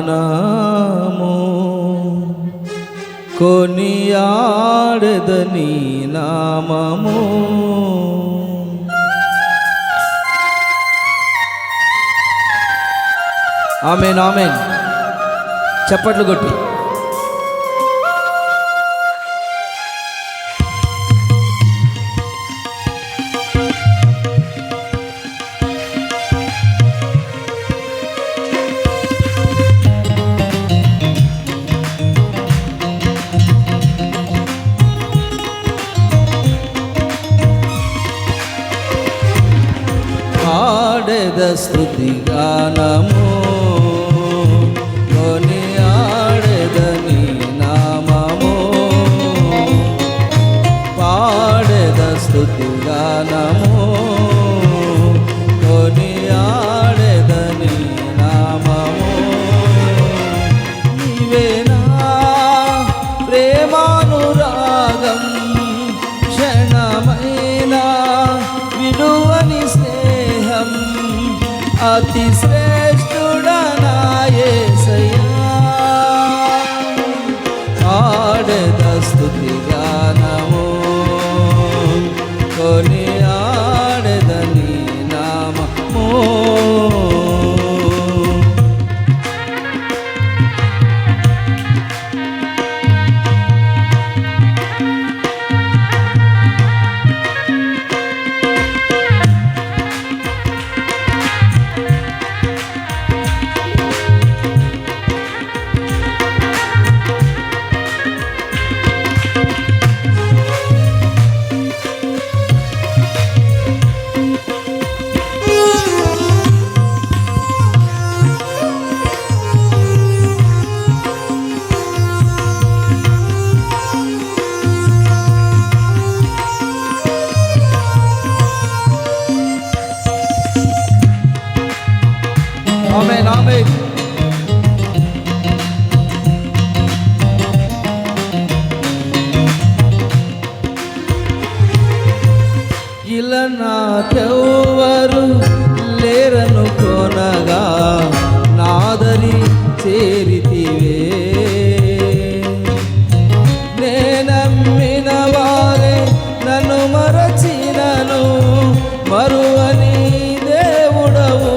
నాము. కొనియాడదని నామము. Amen amen. చప్పట్లు కొట్టి. ఆడెద స్థుతి గానము. అతి ఇలా నాకెవ్వరు లేరను కొనగా నాదరి చేరితివే. నేనమ్మిన వారే నన్ను మరచినను మరువని దేవుడవు.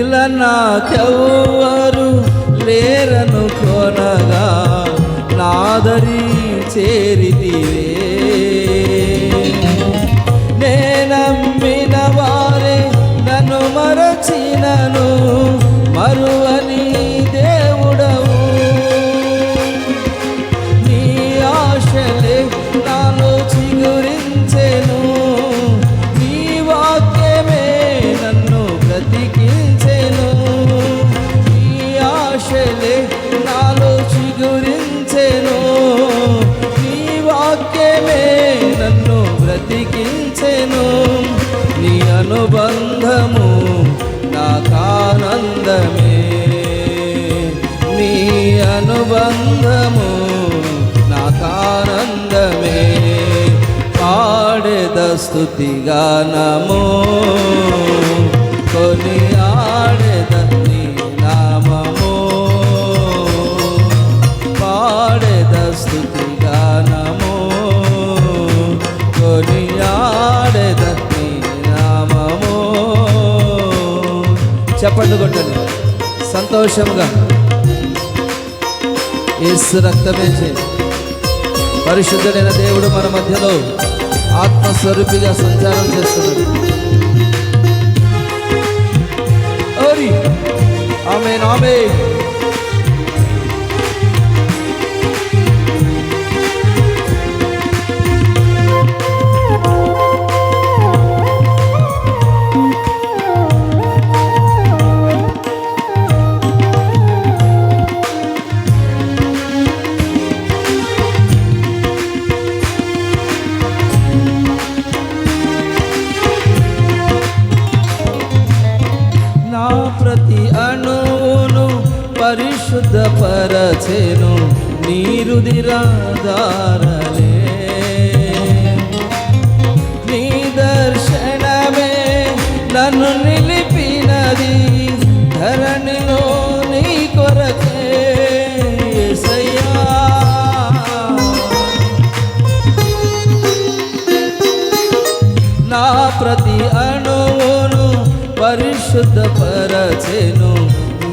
ఇలా నాకెవ్వరు చేరితివే. నేనమ్మిన వారే నన్ను మరచినను. మరువ అనుబంధము నాకానందమే. నీ అనుబంధము నాకానందమే. పాడేద స్థుతి గానము కొని చెప్పండి కొట్టండి సంతోషంగా. ఏసు రక్తమే పరిశుద్ధుడైన దేవుడు మన మధ్యలో ఆత్మస్వరూపిగా సంచారం చేస్తున్నాడు. ఓరి. ఆమె ఆమె పరిశుద్ధపరచెను నీరుదిరాధారలే నీ దర్శనమే నన్ను నిలిపినది ధరణిలో నీ కొరకే. నా ప్రతి అణువును పరిశుద్ధపరచెను.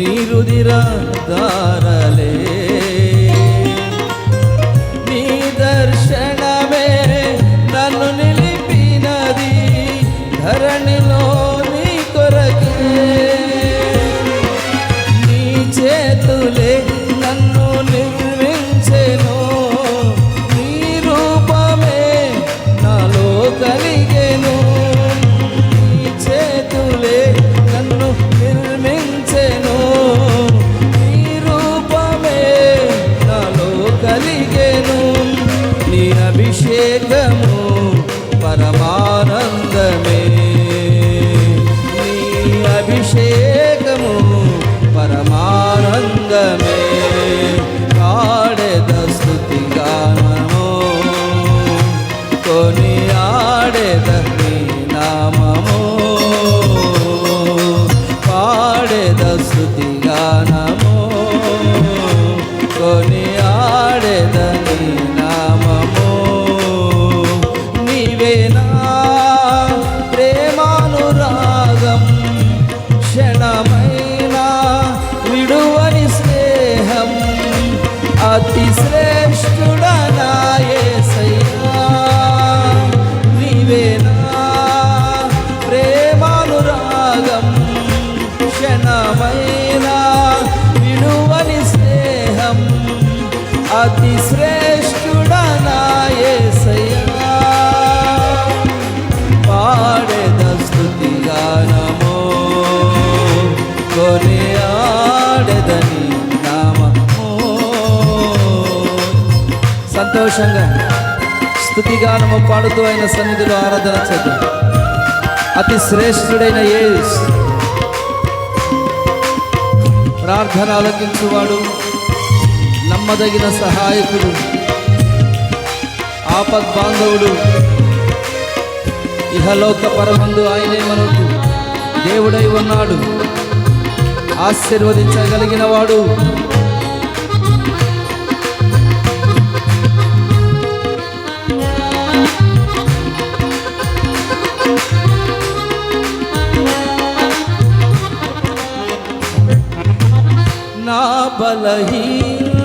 నీరుదిర దారలే సంతోషంగా స్థుతిగానము పాడుతూ ఆయన సన్నిధిలో ఆరాధన చేద్దాం. అతి శ్రేష్ఠుడైన ఏ ప్రార్థన ఆలకించువాడు నమ్మదగిన సహాయకుడు ఆపద్ బాంధవుడు ఇహలోక పరమందు ఆయనే మనకు దేవుడై ఉన్నాడు. ఆశీర్వదించగలిగిన వాడు. నా బలహీన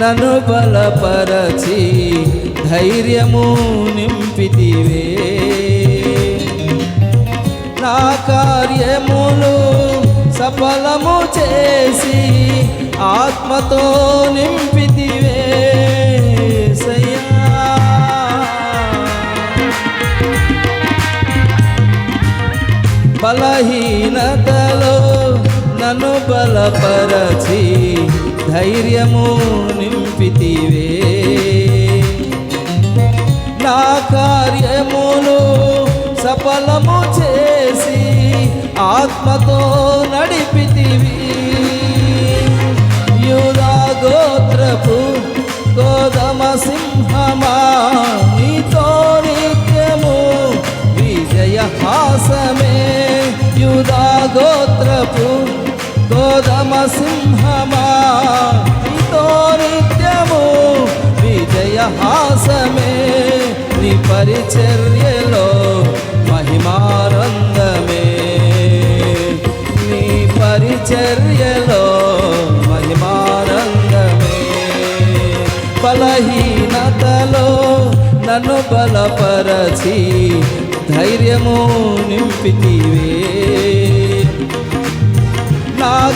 నన్ను బలపరచి ధైర్యము నింపితివే. నా కార్యములు సఫలము చేసి ఆత్మతో నింపితివే బలహీనత నన్ను బలపరచి ధైర్యము నింపితివే. నా కార్యములు సఫలము చేసి ఆత్మతో నడిపితివి. యూదా గోత్రపు గోదమ సింహమా నీతో నిత్యము విజయ హాసమే గోదమ సింహమా? నీతో నిత్యము విజయ హాసమే. నీ పరిచర్యలో మహిమానందమే. నీ పరిచర్యలో మహిమానందమే. బలహీనతలో నన్ను బలపరచి ధైర్యము నింపితివే.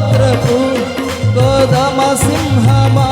గోత్రపు గోదమ సింహమా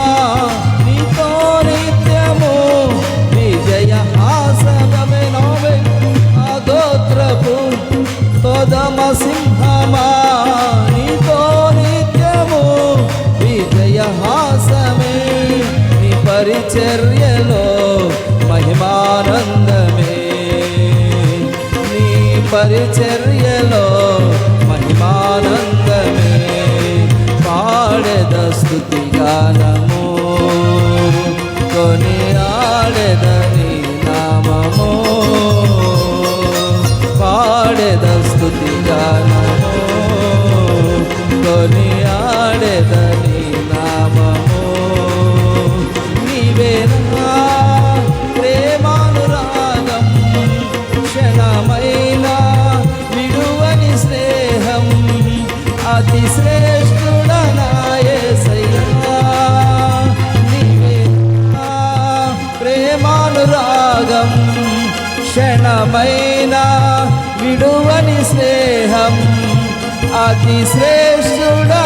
అతి శ్రేష్ఠుడనాయసయ్యా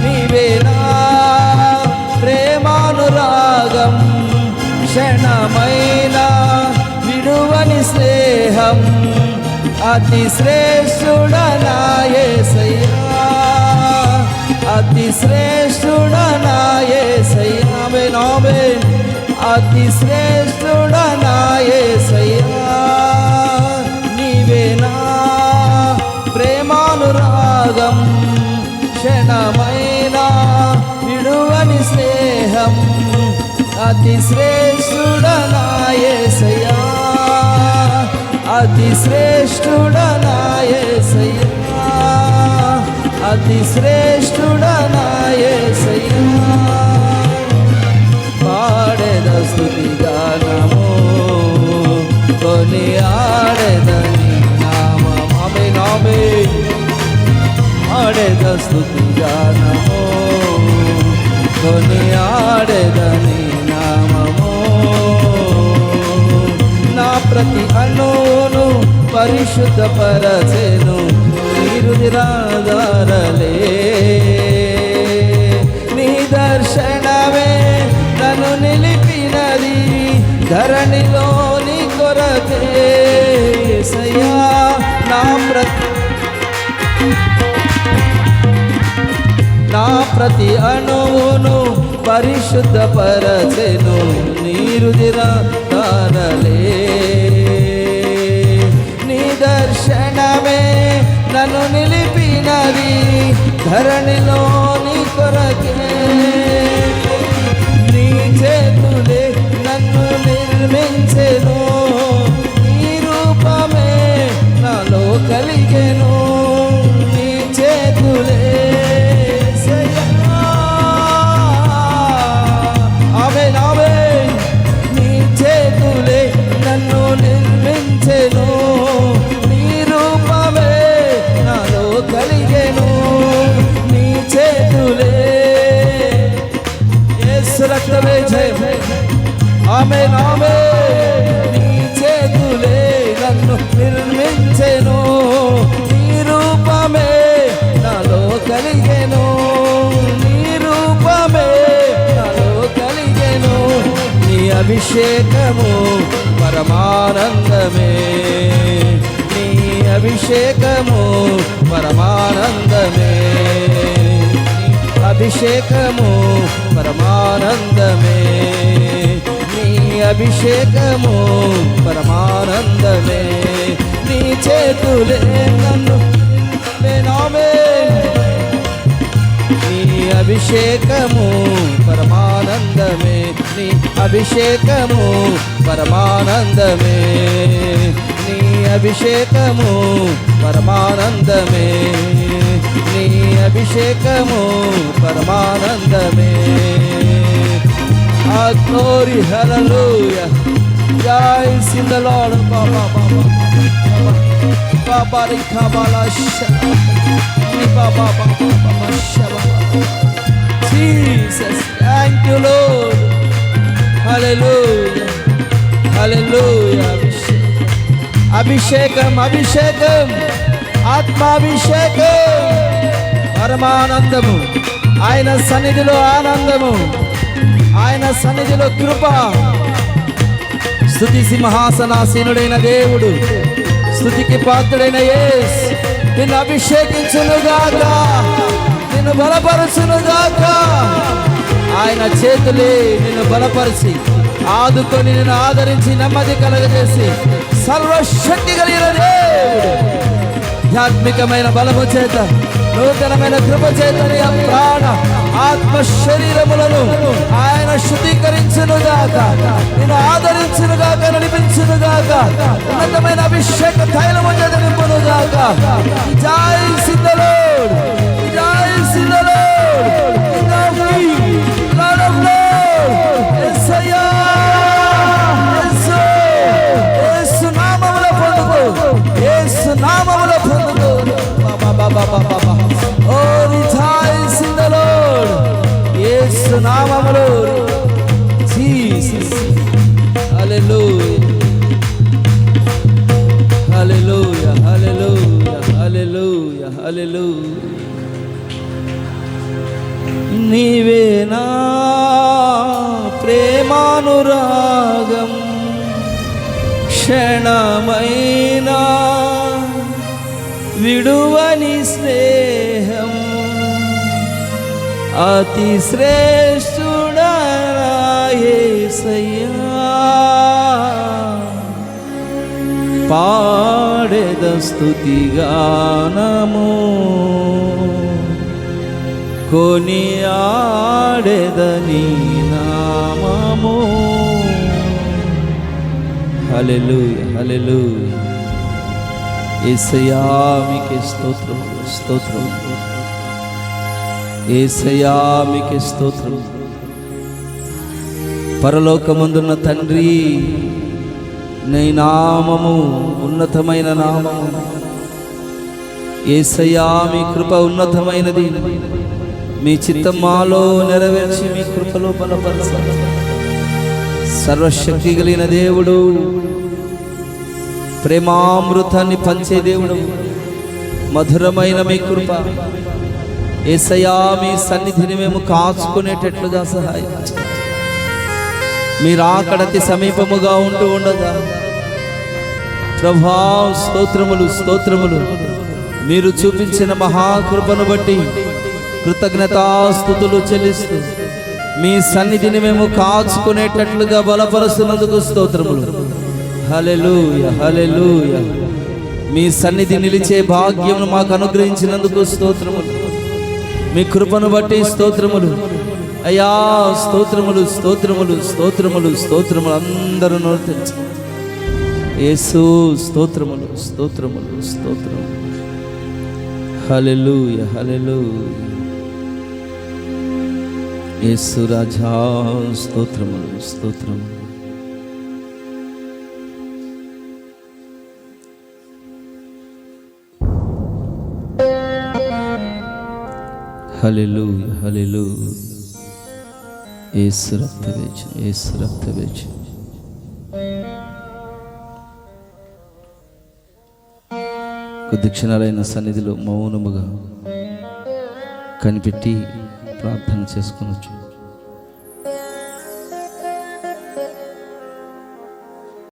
నీవేనా ప్రేమానురాగం క్షణమైన విడువని స్నేహం అతి శ్రేష్ఠుడనాయసయ్యా అతి శ్రేష్ఠుడనాయసయ్యా నామే అతి శ్రేష్ఠ అతి శ్రేష్ఠుడనాయసయ్యా అతి శ్రేష్ఠుడనాయసయ్యా అతి శ్రేష్ఠుడనాయసయ్యా పాడెద స్థుతి గానము కొని ఆడదని ఆడెదని నామే. నామే ఆడెద స్థుతి గానము కొని ఆడదని ప్రతి అణువును పరిశుద్ధ పరచెను నీరు నిరాధారలే. నీ దర్శనమే నన్ను నిలిపినది ధరణిలోని కొరతే. సయా నా ప్రతి నా ప్రతి అణువును పరిశుద్ధ పరచెను నీరు నన్ను నిలిపినది ధరణిలోని కొరకే. నీ చేతులే నన్ను నిర్మించెను నీ రూపమే నాలో కలిగెను. ఆమె నామే నీ చేతులే నన్ను నిర్మించెను. నీ రూపమే నాలో కలిగెను. నీ రూపమే నాలో కలిగెను. నీ అభిషేకము పరమానందమే. నీ అభిషేకము పరమానందమే. అభిషేకము పరమానందమే. అభిషేకము పరమానందమే. నీ చేతులే నన్ను నామే నీ అభిషేకము పరమానందమే. నీ అభిషేకము పరమానందమే. నీ అభిషేకము పరమానందమే. నీ అభిషేకము పరమానందమే. our glory, hallelujah. Guys in the Lord, Baba, Baba, Baba, Baba, Kabbalah, Baba, Baba, Baba, Shabba, Jesus, thank you, Lord. Hallelujah, Hallelujah. Abhishekam, Abhishekam, Atma Abhishekam, Parmanandamu, Aina Sanidilo Anandamu. ఆయన సన్నిధిలో కృప. స్థుతి సింహాసనాసీనుడైన దేవుడు స్థుతికి పాత్రుడైన యేస్ నిన్ను అభిషేకించునుగాక నిన్ను బలపరచునుగాక. ఆయన చేతులే నిన్ను బలపరిచి ఆదుకొని నిన్ను ఆదరించి నెమ్మది కలగజేసి సర్వశక్తి కలిగిన దేవుడు. ఆధ్యాత్మికమైన బలము చేత నూతనమైన కృప చేత ప్రాణ ఆత్మ శరీరములను ఆయన శుద్ధీకరించును గాక. నేను ఆదరించును గాక నడిపించును గాక. ఉన్నతమైన అభిషేక తైలము చేత గాక. జై సిందలోడ్ జై సిందలోడ్ నామముల of Lords, యేసయ్యా, పొందుకో, బాబా బాబా బాబా నామములు జీసస్ హల్లెలూయా హల్లెలూయా హల్లెలూయా హల్లెలూయా హల్లెలూయా నీవే నా ప్రేమానురాగం క్షణమైనా విడువని స్నేహం అతి శ్రేష్ఠుడరాయేసయ్యా పాడెద స్థుతిగానము కొని ఆడేదని నామము. హలెలు హలెలు యేసయ్యా మీకే స్తోత్రం స్తోత్రం. ఏసయా మీకే స్తోత్రం. పరలోకమందున్న తండ్రి నీ నామము ఉన్నతమైన నామము. ఏసయా మీ కృప ఉన్నతమైనది. మీ చిత్తం మాలో నెరవేర్చి మీ కృపలో బలపరచ సర్వశక్తి కలిగిన దేవుడు ప్రేమామృతాన్ని పంచే దేవుడు మధురమైన మీ కృప. ఏసయా మీ సన్నిధిని మేము కాచుకునేటట్లుగా సహాయం మీరు ఆకడతి సమీపముగా ఉంటూ ఉండగా ప్రభా స్తోత్రములు స్తోత్రములు. మీరు చూపించిన మహాకృపను బట్టి కృతజ్ఞతాస్థుతులు చెల్లిస్తూ మీ సన్నిధిని మేము కాచుకునేటట్లుగా బలపరుస్తున్నందుకు స్తోత్రములు. హలెలూయ హలెలూయ మీ సన్నిధి నిలిచే భాగ్యమును మాకు అనుగ్రహించినందుకు స్తోత్రములు. మీ కృపను బట్టి స్తోత్రములు. అయ్యా స్తోత్రములు స్తోత్రములు స్తోత్రములు స్తోత్రములు అందరూ నోర్తించు. యేసు స్తోత్రములు స్తోత్రములు స్తోత్రములు. హల్లెలూయ హలెలు యేసు రాజా స్తోత్రములు స్తోత్రములు. హల్లెలూయ రక్త వేచ రక్తవేచు రక్త వేచ కొద్ది క్షణాలైన సన్నిధిలో మౌనముగా కనిపెట్టి ప్రార్థన చేసుకొనొచ్చు.